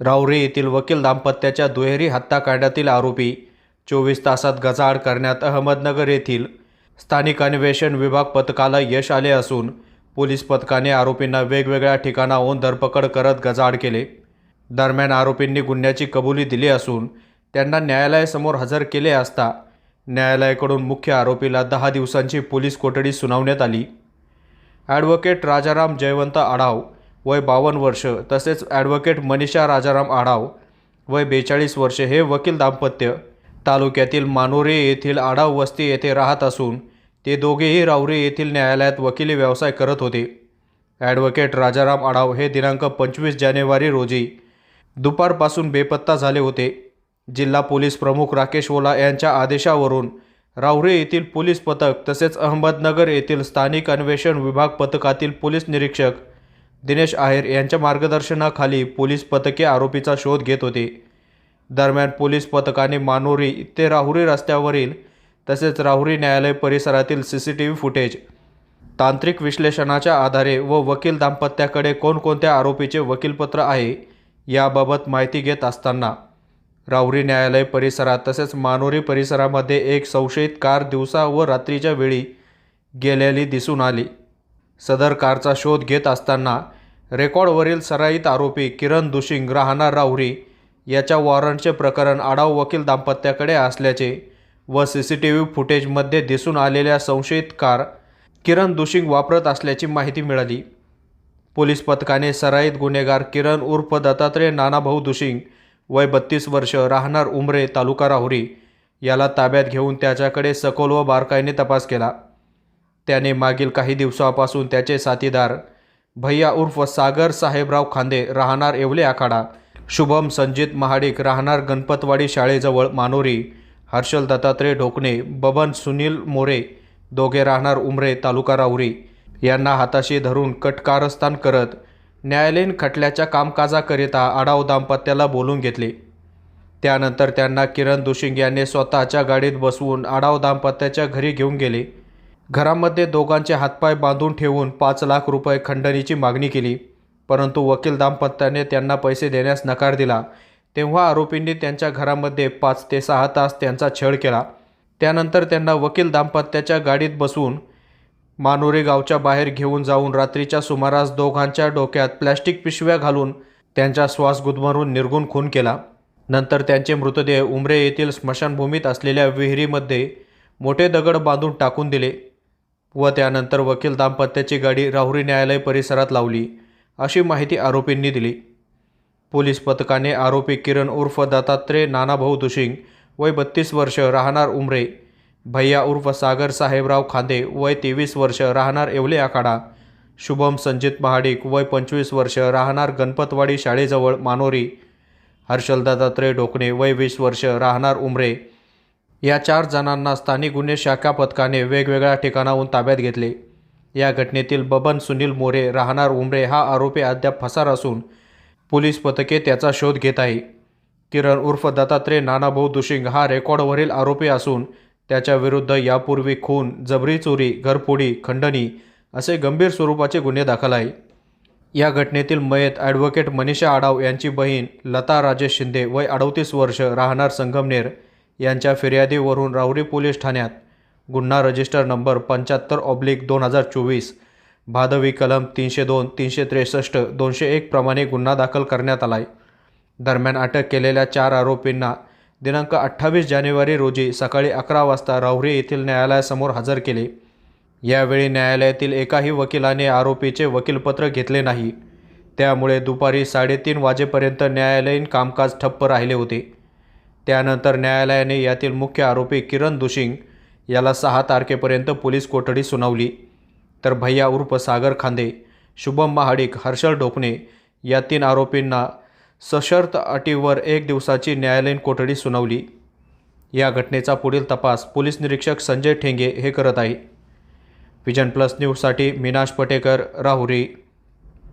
राऊरी येथील वकील दाम्पत्याच्या दुहेरी हत्याकांडातील आरोपी चोवीस तासात गजाआड करण्यात अहमदनगर येथील स्थानिक अन्वेषण विभाग पथकाला यश आले असून पोलीस पथकाने आरोपींना वेगवेगळ्या ठिकाणाहून धरपकड करत गजाआड केले. दरम्यान आरोपींनी गुन्ह्याची कबुली दिली असून त्यांना न्यायालयासमोर हजर केले असता न्यायालयाकडून मुख्य आरोपीला दहा दिवसांची पोलीस कोठडी सुनावण्यात आली. ॲडव्होकेट राजाराम जयवंत आढाव वय बावन्न वर्ष तसेच ॲडव्होकेट मनीषा राजाराम आढाव वय बेचाळीस वर्षे हे वकील दाम्पत्य तालुक्यातील मानोरे येथील आढाव वस्ती येथे राहत असून ते दोघेही रावरे येथील न्यायालयात वकिली व्यवसाय करत होते. ॲडव्होकेट राजाराम आढाव हे दिनांक पंचवीस जानेवारी रोजी दुपारपासून बेपत्ता झाले होते. जिल्हा पोलीस प्रमुख राकेश ओला यांच्या आदेशावरून रावरे येथील पोलीस पथक तसेच अहमदनगर येथील स्थानिक अन्वेषण विभाग पथकातील पोलीस निरीक्षक दिनेश आहेर यांच्या मार्गदर्शनाखाली पोलीस पथके आरोपीचा शोध घेत होते. दरम्यान पोलीस पथकाने मानोरी ते राहुरी रस्त्यावरील तसेच राहुरी न्यायालय परिसरातील C C T V footage तांत्रिक विश्लेषणाच्या आधारे व वकील दाम्पत्याकडे कोणकोणत्या आरोपीचे वकीलपत्र आहे याबाबत माहिती घेत असताना राहुरी न्यायालय परिसरात तसेच मानोरी परिसरामध्ये एक संशयित कार दिवसा व रात्रीच्या वेळी गेलेली दिसून आली. सदर कारचा शोध घेत असताना रेकॉर्डवरील सराईत आरोपी किरण दुशिंग राहणार राहुरी याच्या वॉरंटचे प्रकरण आडाव वकील दाम्पत्याकडे असल्याचे व सी सी टी व्ही फुटेजमध्ये दिसून आलेल्या संशयित कार किरण दुशिंग वापरत असल्याची माहिती मिळाली. पोलीस पथकाने सराईत गुन्हेगार किरण उर्फ दत्तात्रय नानाभाऊ दुशिंग वय बत्तीस वर्ष राहणार उमरे तालुका राहुरी याला ताब्यात घेऊन त्याच्याकडे सखोल व बारकाईने तपास केला. त्याने मागील काही दिवसापासून त्याचे साथीदार भैया उर्फ सागर साहेबराव खांदे राहणार येवले आखाडा शुभम संजित महाडिक राहणार गणपतवाडी शाळेजवळ मानोरी हर्षल दत्तात्रय ढोकणे बबन सुनील मोरे दोघे राहणार उमरे तालुका राहुरी यांना हाताशी धरून कटकारस्थान करत न्यायालयीन खटल्याच्या कामकाजाकरिता आडाव दाम्पत्याला बोलून घेतले. त्यानंतर त्यांना किरण दुशिंग यांनी स्वतःच्या गाडीत बसवून आडाव दाम्पत्याच्या घरी घेऊन गेले. घरामध्ये दोघांचे हातपाय बांधून ठेवून पाच लाख रुपये खंडणीची मागणी केली. परंतु वकील दाम्पत्याने त्यांना पैसे देण्यास नकार दिला. तेव्हा आरोपींनी त्यांच्या घरामध्ये पाच ते सहा तास त्यांचा छळ केला. त्यानंतर त्यांना वकील दाम्पत्याच्या गाडीत बसून मानोरे गावच्या बाहेर घेऊन जाऊन रात्रीच्या सुमारास दोघांच्या डोक्यात प्लॅस्टिक पिशव्या घालून त्यांचा श्वास गुदमरून निर्गुण खून केला. नंतर त्यांचे मृतदेह उमरे येथील स्मशानभूमीत असलेल्या विहिरीमध्ये मोठे दगड बांधून टाकून दिले. व त्यानंतर वकील दाम्पत्याची गाडी राहुरी न्यायालय परिसरात लावली अशी माहिती आरोपींनी दिली. पोलीस पथकाने आरोपी किरण उर्फ दत्तात्रय नानाभाऊ दुशिंग वय बत्तीस वर्ष राहणार उमरे भैया उर्फ सागर साहेबराव खांदे वय तेवीस वर्ष राहणार येवले आखाडा शुभम संजित महाडिक वय पंचवीस वर्ष राहणार गणपतवाडी शाळेजवळ मानोरी हर्षल दत्तात्रय ढोकणे वय वीस वर्ष राहणार उमरे या चार जणांना स्थानिक गुन्हे शाखा पथकाने वेगवेगळ्या ठिकाणाहून ताब्यात घेतले. या घटनेतील बबन सुनील मोरे राहणार उमरे हा आरोपी अद्याप फसार असून पोलीस पथके त्याचा शोध घेत आहे. किरण उर्फ दत्तात्रय नानाभाऊ दुशिंग हा रेकॉर्डवरील आरोपी असून त्याच्या विरुद्ध यापूर्वी खून जबरी चोरी घरफोडी खंडणी असे गंभीर स्वरूपाचे गुन्हे दाखल आहे. या घटनेतील मयत ॲडव्होकेट मनीषा आडाव यांची बहीण लता राजेश शिंदे वय अडतीस वर्ष राहणार संगमनेर. यांच्या फिर्यादीवरून राहुरी पोलीस ठाण्यात गुन्हा रजिस्टर नंबर पंच्याहत्तर ऑब्लिक दोन हजार चोवीस भादवी कलम तीनशे दोन तीनशे त्रेसष्ट दोनशे एक प्रमाणे गुन्हा दाखल करण्यात आला आहे दरम्यान अटक केलेल्या चार आरोपींना दिनांक अठ्ठावीस जानेवारी रोजी सकाळी अकरा वाजता राहुरी येथील न्यायालयासमोर हजर केले. यावेळी न्यायालयातील एकाही वकिलाने आरोपीचे वकीलपत्र घेतले नाही. त्यामुळे दुपारी साडेतीन वाजेपर्यंत न्यायालयीन कामकाज ठप्प राहिले होते. त्यानंतर न्यायालयाने यातील मुख्य आरोपी किरण दुशिंग याला सहा तारखेपर्यंत पोलीस कोठडी सुनावली. तर भैया उर्फ सागर खांदे शुभम महाडिक हर्षल ढोपणे या तीन आरोपींना सशर्त अटीवर एक दिवसाची न्यायालयीन कोठडी सुनावली. या घटनेचा पुढील तपास पोलीस निरीक्षक संजय ठेंगे हे करत आहे. विजन प्लस न्यूजसाठी मीनाश पटेकर राहुरी.